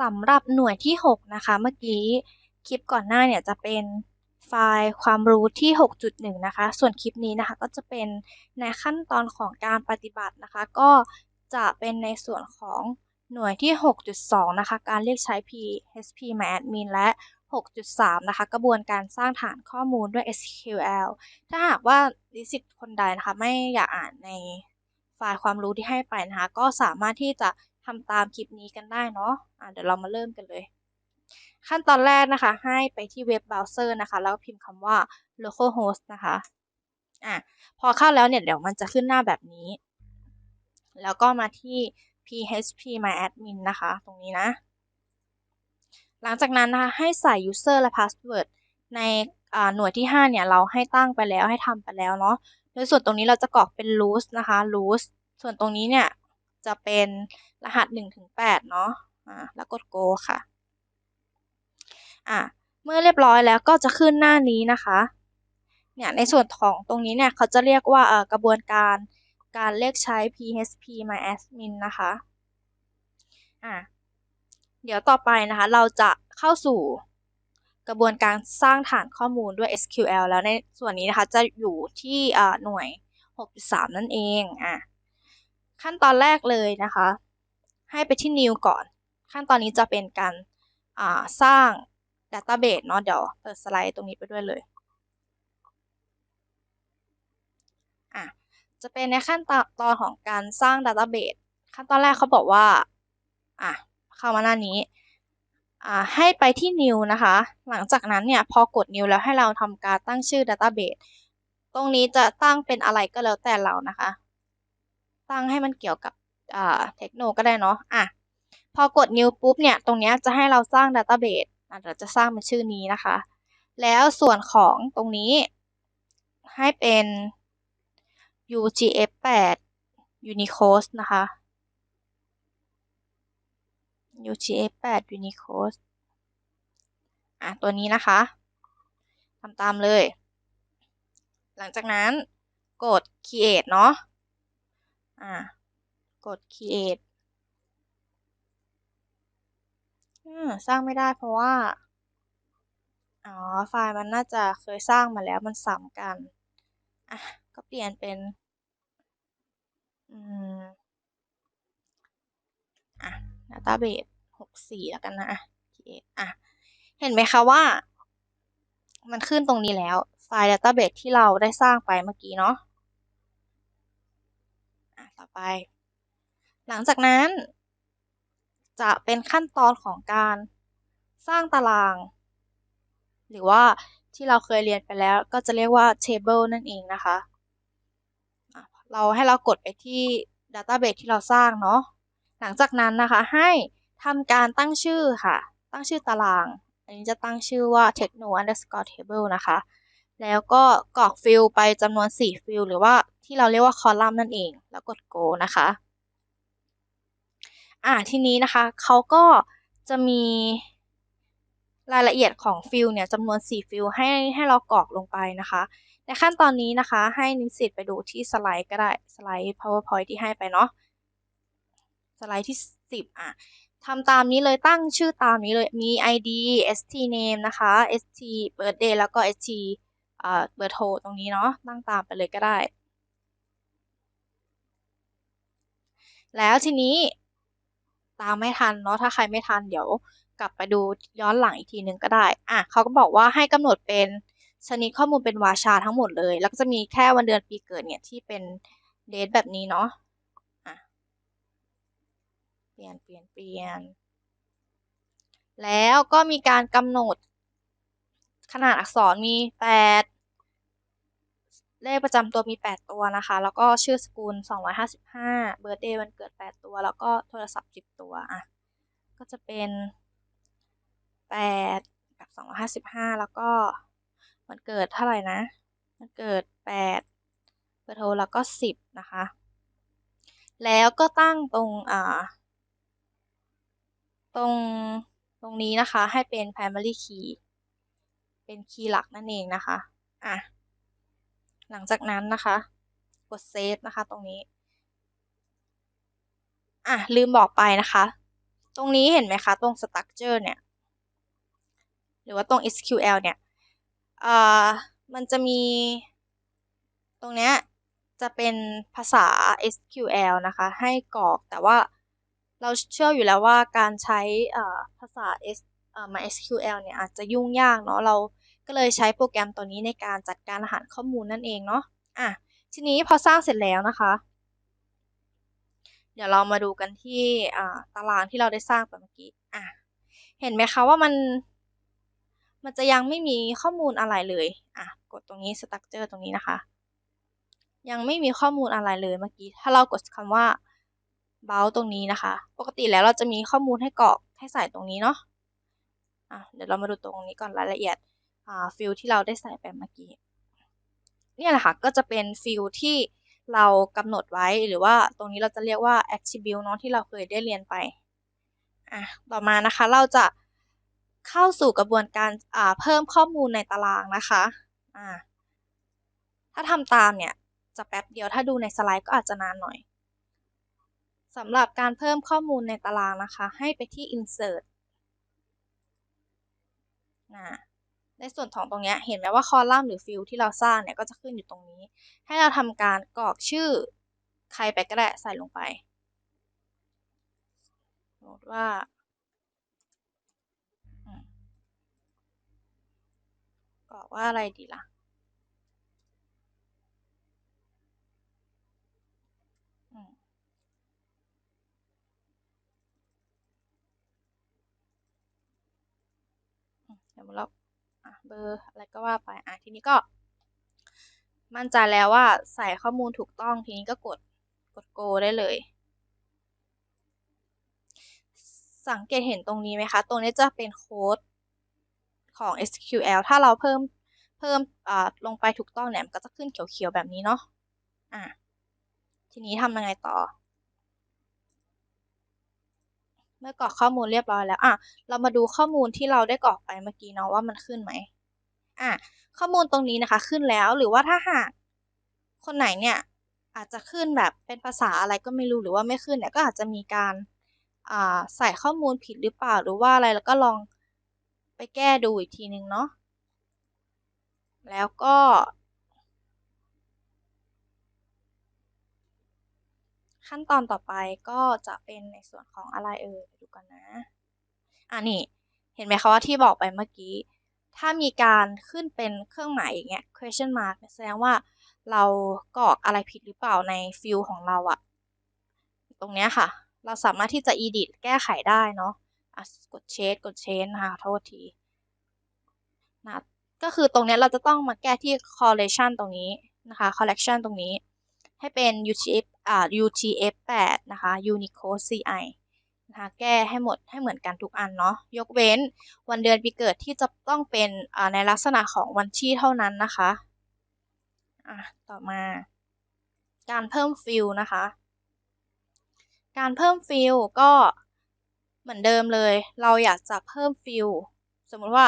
สำหรับหน่วยที่ 6 นะคะ เมื่อกี้คลิปก่อนหน้าเนี่ยจะเป็นไฟล์ความรู้ที่ 6.1 นะคะ ส่วนคลิปนี้นะคะก็จะเป็นในขั้นตอนของการปฏิบัตินะคะ ก็จะเป็นในส่วนของหน่วยที่ 6.2 นะคะ การเรียกใช้ PHP MyAdmin และ 6.3 นะคะ กระบวนการสร้างฐานข้อมูลด้วย SQL ถ้าหากว่านิสิตคนใดนะคะ ไม่อยากอ่านในไฟล์ความรู้ที่ให้ไปนะคะ ก็สามารถที่จะ ทำตามคลิปนี้กันได้เนาะะเดี๋ยวเรามาเริ่มกันเลย ขั้นตอนแรกนะคะ ให้ไปที่เว็บเบราว์เซอร์นะคะ แล้วพิมพ์คำว่า localhost นะคะอะพอเข้าแล้วเนี่ยเดี๋ยวมันจะขึ้นหน้าแบบนี้ แล้วก็มาที่ php myadmin นะคะ ตรงนี้นะ หลังจากนั้นนะคะ ให้ใส่ user และ password ในหน่วยที่ 5 เนี่ยเราให้ตั้งไปแล้วให้ทำไปแล้วเนาะโดยส่วนตรงนี้เราจะกรอกเป็น root นะคะ root ส่วนตรงนี้เนี่ย จะเป็นรหัส1ถึง8เนาะอ่าแล้วกด go ค่ะอ่าเมื่อเรียบร้อยแล้วก็จะขึ้นหน้านี้นะคะเนี่ยในส่วนของตรงนี้เนี่ยเขาจะเรียกว่าเอ่อกระบวนการการเรียกใช้ php myadmin นะคะอ่าเดี๋ยวต่อไปนะคะเราจะเข้าสู่กระบวนการสร้างฐานข้อมูลด้วย SQL แล้วในส่วนนี้นะคะจะอยู่ที่หน่วย 6.3 นั่นเองอะ ขั้นตอนแรกเลยนะคะ ให้ไปที่ new ก่อน ขั้นตอนนี้จะเป็นการสร้าง database เนาะเดี๋ยวเปิดสไลด์ตรงนี้ไปด้วยเลยอะจะเป็นในขั้นตอนของการสร้าง database ขั้นตอนแรกเขาบอกว่าอะเข้ามาหน้านี้อ่าให้ไปที่ new นะคะ หลังจากนั้นเนี่ยพอกด new แล้วให้เราทำการตั้งชื่อ database ตรงนี้จะตั้งเป็นอะไรก็แล้วแต่เรานะคะ ตั้งให้มันเกี่ยวกับเทคโนก็ได้เนาะอะพอกด new ปุ๊บเนี่ย ตรงนี้จะให้เราสร้าง database เดี๋ยวจะสร้างเป็นชื่อนี้นะคะ แล้วส่วนของตรงนี้ให้เป็น UGF8 Unicode นะคะ UGF8 Unicode อะ ตัวนี้นะคะทำตามเลย หลังจากนั้นกด create เนาะ อ่ากด create สร้างไม่ได้เพราะว่า อ๋อ ไฟล์มันน่าจะเคยสร้างมาแล้วมันซ้ำกัน อะ ก็เปลี่ยนเป็น อืม อะ database 64แล้วกันนะอะ create อะ เห็นไหมคะว่า มันขึ้นตรงนี้แล้ว ไฟล์ database ที่เราได้สร้างไปเมื่อกี้เนาะ ต่อไป หลังจากนั้น จะเป็นขั้นตอนของการสร้างตาราง หรือว่าที่เราเคยเรียนไปแล้วก็จะเรียกว่า table นั่นเองนะคะ เราให้เรากดไปที่ database ที่เราสร้างเนาะ หลังจากนั้นนะคะให้ทำการตั้งชื่อค่ะ ตั้งชื่อตาราง อันนี้จะตั้งชื่อว่า techno underscore table นะคะ แล้วก็กรอกฟิลไปจำนวน 4 ฟิลหรือว่าที่เราเรียกว่าคอลัมน์นั่นเอง แล้วกด go นะคะ อ่าทีนี้นะคะเขาก็จะมีรายละเอียดของฟิลเนี่ยจำนวน 4 ฟิลให้ให้เรากรอกลงไปนะคะ ในขั้นตอนนี้นะคะให้นิสิตไปดูที่สไลด์ก็ได้ สไลด์ powerpoint ที่ให้ไปเนาะ สไลด์ที่ 10 อะทำตามนี้เลยตั้งชื่อตามนี้เลยมี id st name นะคะ st birthday แล้วก็ st เบอร์โทรตรงนี้เนาะตั้งตามไปเลยก็ได้ แล้วทีนี้ตามไม่ทันเนาะถ้าใครไม่ทันเดี๋ยวกลับไปดูย้อนหลังอีกทีนึงก็ได้ อะเขาก็บอกว่าให้กำหนดเป็นชนิดข้อมูลเป็นวาชาทั้งหมดเลย แล้วก็จะมีแค่วันเดือนปีเกิดเนี่ยที่เป็นเดทแบบนี้เนาะอะเปลี่ยนเปลี่ยนเปลี่ยน แล้วก็มีการกำหนดขนาดอักษรมี 8 เลขประจำตัวมี 8 ตัวนะคะ แล้วก็ชื่อสกุล 255 เบอร์เดย์วันเกิด 8 ตัว แล้วก็โทรศัพท์ 10 ตัวอะก็จะเป็น 8 กับ 255 แล้วก็วันเกิดเท่าไหร่นะวันเกิด 8 เบอร์โทรแล้วก็ 10 นะคะ แล้วก็ตั้งตรงอ่าตรงตรงนี้นะคะให้เป็น primary key เป็นคีย์หลักนั่นเองนะคะ อะ หลังจากนั้นนะคะ กดเซฟนะคะตรงนี้ อะ ลืมบอกไปนะคะ ตรงนี้เห็นไหมคะ ตรง structure เนี่ย หรือว่าตรง SQL เนี่ยอ่ามันจะมี ตรงเนี้ยจะเป็นภาษา SQL นะคะ ให้กรอกแต่ว่าเราเชื่ออยู่แล้วว่าการใช้ภาษา S MySQL เนี่ยอาจจะยุ่งยากเนาะเรา ก็เลยใช้โปรแกรมตัวนี้ในการจัดการรหัสข้อมูลนั่นเองเนาะอะทีนี้พอสร้างเสร็จแล้วนะคะ เดี๋ยวเรามาดูกันที่ตารางที่เราได้สร้างไปเมื่อกี้อะเห็นไหมคะว่ามัน มันจะยังไม่มีข้อมูลอะไรเลยอะกดตรงนี้ structure ตรงนี้นะคะ ยังไม่มีข้อมูลอะไรเลยเมื่อกี้ ถ้าเรากดคำว่า b o u ตรงนี้นะคะ ปกติแล้วเราจะมีข้อมูลให้กรอกให้ใส่ตรงนี้เนาะอะเดี๋ยวเรามาดูตรงนี้ก่อนรายละเอียด ฟิลที่เราได้ใส่ไปเมื่อกี้เนี่ยแหละค่ะ ก็จะเป็นฟิลที่เรากำหนดไว้หรือว่าตรงนี้เราจะเรียกว่า attribute เนาะที่เราเคยได้เรียนไปอะต่อมานะคะเราจะเข้าสู่กระบวนการอ่าเพิ่มข้อมูลในตารางนะคะอ่าถ้าทำตามเนี่ยจะแป๊บเดียวถ้าดูในสไลด์ก็อาจจะนานหน่อยสำหรับการเพิ่มข้อมูลในตารางนะคะ ให้ไปที่ insert ในส่วนของตรงนี้เห็นไหมว่าคอลัมน์หรือฟิลที่เราสร้างเนี่ยก็จะขึ้นอยู่ตรงนี้ ให้เราทำการกรอกชื่อใครไปก็ได้ใส่ลงไปสมมติว่ากรอกว่าอะไรดีล่ะ เดี๋ยวเรา เบอร์อะไรก็ว่าไปอะทีนี้ก็ มั่นใจแล้วว่าใส่ข้อมูลถูกต้องทีนี้ก็กดกด go ได้เลย สังเกตเห็นตรงนี้ไหมคะ ตรงนี้จะเป็นโค้ดของ SQL ถ้าเราเพิ่มเพิ่มลงไปถูกต้องเนี่ยมันก็จะขึ้นเขียวๆแบบนี้เนาะอะทีนี้ทำยังไงต่อ เมื่อกรอกข้อมูลเรียบร้อยแล้วอะเรามาดูข้อมูลที่เราได้กรอกไปเมื่อกี้เนาะว่ามันขึ้นไหม อะข้อมูลตรงนี้นะคะขึ้นแล้วหรือว่าถ้าหากคนไหนเนี่ยอาจจะขึ้นแบบเป็นภาษาอะไรก็ไม่รู้หรือว่าไม่ขึ้นเนี่ยก็อาจจะมีการใส่ข้อมูลผิดหรือเปล่าหรือว่าอะไรแล้วก็ลองไปแก้ดูอีกทีนึงเนาะแล้วก็ ขั้นตอนต่อไปก็จะเป็นในส่วนของอะไรเอ่ยดูกันนะอ่านี่ เห็นไหมคะว่าที่บอกไปเมื่อกี้ ถ้ามีการขึ้นเป็นเครื่องหมายอย่างเงี้ย question mark แสดงว่าเรากรอกอะไรผิดหรือเปล่าในฟิลของเราอะตรงเนี้ยค่ะ เราสามารถที่จะ edit แก้ไขได้เนาะกด change กด change นะคะโทษทีนะก็คือตรงนี้เราจะต้องมาแก้ที่ correlation ตรงนี้นะคะ correction ตรงนี้ ให้เป็น UTF อ่า UTF-8 นะคะ Unicode CI นะคะแก้ให้หมดให้เหมือนกันทุกอันเนาะยกเว้นวันเดือนปีเกิดที่จะต้องเป็นในลักษณะของวันที่เท่านั้นนะคะอะต่อมา การเพิ่มฟิลนะคะ การเพิ่มฟิลก็เหมือนเดิมเลย เราอยากจะเพิ่มฟิลสมมติว่า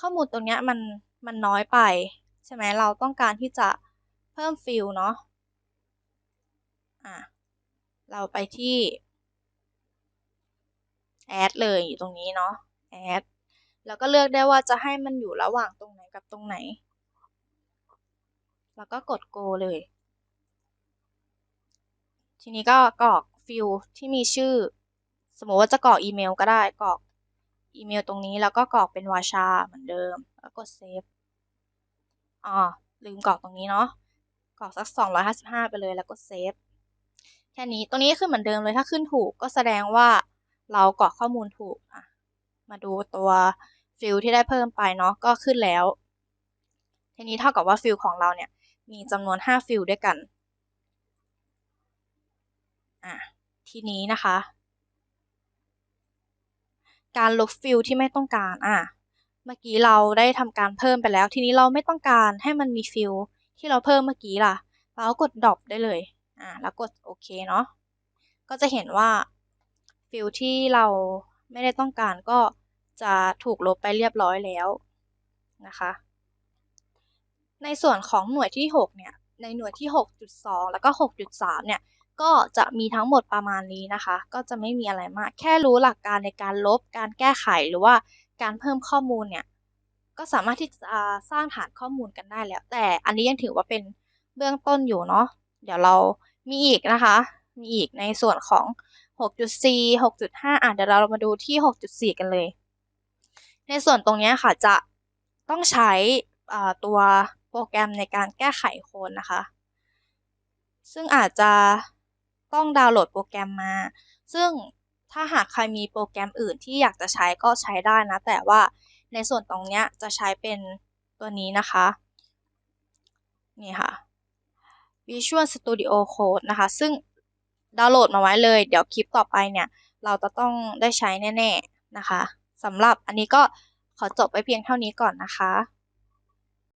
ข้อมูลตรงนี้มันมันน้อยไป ใช่ไหมเราต้องการที่จะเพิ่มฟิลเนาะอะเราไปที่ แอดเลยอยู่ตรงนี้เนาะแอดแล้วก็เลือกได้ว่าจะให้มันอยู่ระหว่างตรงไหนกับตรงไหน แล้วก็กด go เลย ทีนี้ก็กรอกฟิลที่มีชื่อ สมมติว่าจะกรอกอีเมลก็ได้กรอกอีเมลตรงนี้แล้วก็กรอกเป็นวาชาเหมือนเดิม แล้วกดเซฟอ๋อลืมกรอกตรงนี้เนาะกรอกสัก 255 ไปเลยแล้วก็เซฟแค่นี้ตรงนี้ขึ้นเหมือนเดิมเลยถ้าขึ้นถูกก็แสดงว่า เรากรอกข้อมูลถูกอะมาดูตัวฟิลที่ได้เพิ่มไปเนาะก็ขึ้นแล้ว ทีนี้เท่ากับว่าฟิลของเราเนี่ยมีจำนวน 5 ฟิลด้วยกันอะทีนี้นะคะ การลบฟิลที่ไม่ต้องการอะเมื่อกี้เราได้ทำการเพิ่มไปแล้ว ทีนี้เราไม่ต้องการให้มันมีฟิลที่เราเพิ่มเมื่อกี้ล่ะ เราก็กดดรอปได้เลยอะแล้วกดโอเคเนาะก็จะเห็นว่า ฟิลที่เราไม่ได้ต้องการก็จะถูกลบไปเรียบร้อยแล้วนะคะ ในส่วนของหน่วยที่ 6 เนี่ย ในหน่วยที่ 6.2 แล้วก็ 6.3 เนี่ย ก็จะมีทั้งหมดประมาณนี้นะคะ ก็จะไม่มีอะไรมาก แค่รู้หลักการในการลบ การแก้ไข หรือว่าการเพิ่มข้อมูลเนี่ย ก็สามารถที่จะสร้างฐานข้อมูลกันได้แล้ว แต่อันนี้ยังถือว่าเป็นเบื้องต้นอยู่เนาะ เดี๋ยวเรามีอีกนะคะ มีอีกในส่วนของ 6.4 6.5 อะเดี๋ยวเรามาดูที่ 6.4 กันเลย ในส่วนตรงนี้ค่ะจะต้องใช้ตัวโปรแกรมในการแก้ไขโค้ดนะคะ ซึ่งอาจจะต้องดาวน์โหลดโปรแกรมมา ซึ่งถ้าหากใครมีโปรแกรมอื่นที่อยากจะใช้ก็ใช้ได้นะ แต่ว่าในส่วนตรงนี้จะใช้เป็นตัวนี้นะคะ นี่ค่ะ Visual Studio Code นะคะ ซึ่ง ดาวน์โหลดมาไว้เลย เดี๋ยวคลิปต่อไปเนี่ย เราจะต้องได้ใช้แน่ ๆ นะคะสำหรับอันนี้ก็ขอจบไปเพียงเท่านี้ก่อนนะคะ